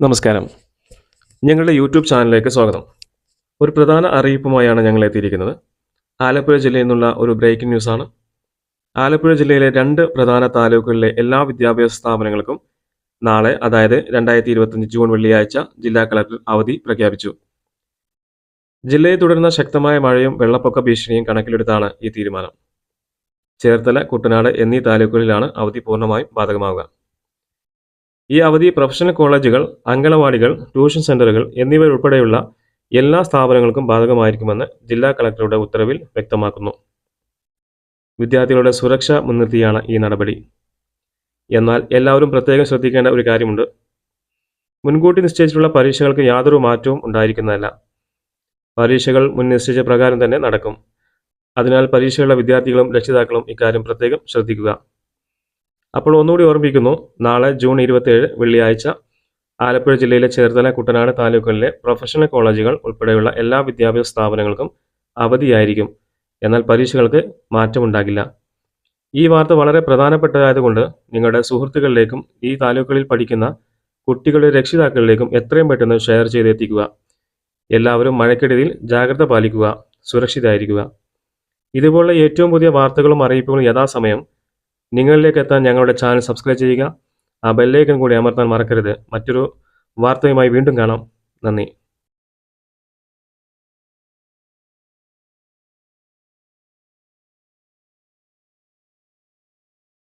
നമസ്കാരം. ഞങ്ങളുടെ യൂട്യൂബ് ചാനലിലേക്ക് സ്വാഗതം. ഒരു പ്രധാന അറിയിപ്പുമായാണ് ഞങ്ങൾ എത്തിയിരിക്കുന്നത്. ആലപ്പുഴ ജില്ലയിൽ നിന്നുള്ള ഒരു ബ്രേക്കിംഗ് ന്യൂസാണ് ആലപ്പുഴ ജില്ലയിലെ രണ്ട് പ്രധാന താലൂക്കുകളിലെ എല്ലാ വിദ്യാഭ്യാസ സ്ഥാപനങ്ങൾക്കും നാളെ അതായത് രണ്ടായിരത്തി ഇരുപത്തഞ്ച് ജൂൺ വെള്ളിയാഴ്ച ജില്ലാ കളക്ടർ അവധി പ്രഖ്യാപിച്ചു. ജില്ലയിൽ തുടരുന്ന ശക്തമായ മഴയും വെള്ളപ്പൊക്ക ഭീഷണിയും കണക്കിലെടുത്താണ് ഈ തീരുമാനം. ചേർത്തല കുട്ടനാട് എന്നീ താലൂക്കുകളിലാണ് അവധി പൂർണമായും ബാധകമാവുക. ഈ അവധി പ്രൊഫഷണൽ കോളേജുകൾ അങ്കണവാടികൾ ട്യൂഷൻ സെന്ററുകൾ എന്നിവയുൾപ്പെടെയുള്ള എല്ലാ സ്ഥാപനങ്ങൾക്കും ബാധകമായിരിക്കുമെന്ന് ജില്ലാ കളക്ടറുടെ ഉത്തരവിൽ വ്യക്തമാക്കുന്നു. വിദ്യാർത്ഥികളുടെ സുരക്ഷ മുൻനിർത്തിയാണ് ഈ നടപടി. എന്നാൽ എല്ലാവരും പ്രത്യേകം ശ്രദ്ധിക്കേണ്ട ഒരു കാര്യമുണ്ട്. മുൻകൂട്ടി നിശ്ചയിച്ചിട്ടുള്ള പരീക്ഷകൾക്ക് യാതൊരു മാറ്റവും ഉണ്ടായിരിക്കുന്നതല്ല. പരീക്ഷകൾ മുൻ നിശ്ചയിച്ച പ്രകാരം തന്നെ നടക്കും. അതിനാൽ പരീക്ഷയുള്ള വിദ്യാർത്ഥികളും രക്ഷിതാക്കളും ഇക്കാര്യം പ്രത്യേകം ശ്രദ്ധിക്കുക. അപ്പോൾ ഒന്നുകൂടി ഓർമ്മിപ്പിക്കുന്നു. നാളെ ജൂൺ ഇരുപത്തിയേഴ് വെള്ളിയാഴ്ച ആലപ്പുഴ ജില്ലയിലെ ചേർത്തല കുട്ടനാട് താലൂക്കുകളിലെ പ്രൊഫഷണൽ കോളേജുകൾ ഉൾപ്പെടെയുള്ള എല്ലാ വിദ്യാഭ്യാസ സ്ഥാപനങ്ങൾക്കും അവധിയായിരിക്കും. എന്നാൽ പരീക്ഷകൾക്ക് മാറ്റമുണ്ടാകില്ല. ഈ വാർത്ത വളരെ പ്രധാനപ്പെട്ടതായതുകൊണ്ട് നിങ്ങളുടെ സുഹൃത്തുക്കളിലേക്കും ഈ താലൂക്കുകളിൽ പഠിക്കുന്ന കുട്ടികളുടെ രക്ഷിതാക്കളിലേക്കും എത്രയും പെട്ടെന്ന് ഷെയർ ചെയ്തെത്തിക്കുക. എല്ലാവരും മഴക്കെടുതിയിൽ ജാഗ്രത പാലിക്കുക സുരക്ഷിതായിരിക്കുക ഇതുപോലുള്ള ഏറ്റവും പുതിയ വാർത്തകളും അറിയിപ്പുകളും യഥാസമയം നിങ്ങളിലേക്ക് എത്താൻ ഞങ്ങളുടെ ചാനൽ സബ്സ്ക്രൈബ് ചെയ്യുക. ആ ബെല്ലൈക്കൻ കൂടി അമർത്താൻ മറക്കരുത്. മറ്റൊരു വാർത്തയുമായി വീണ്ടും കാണാം. നന്ദി.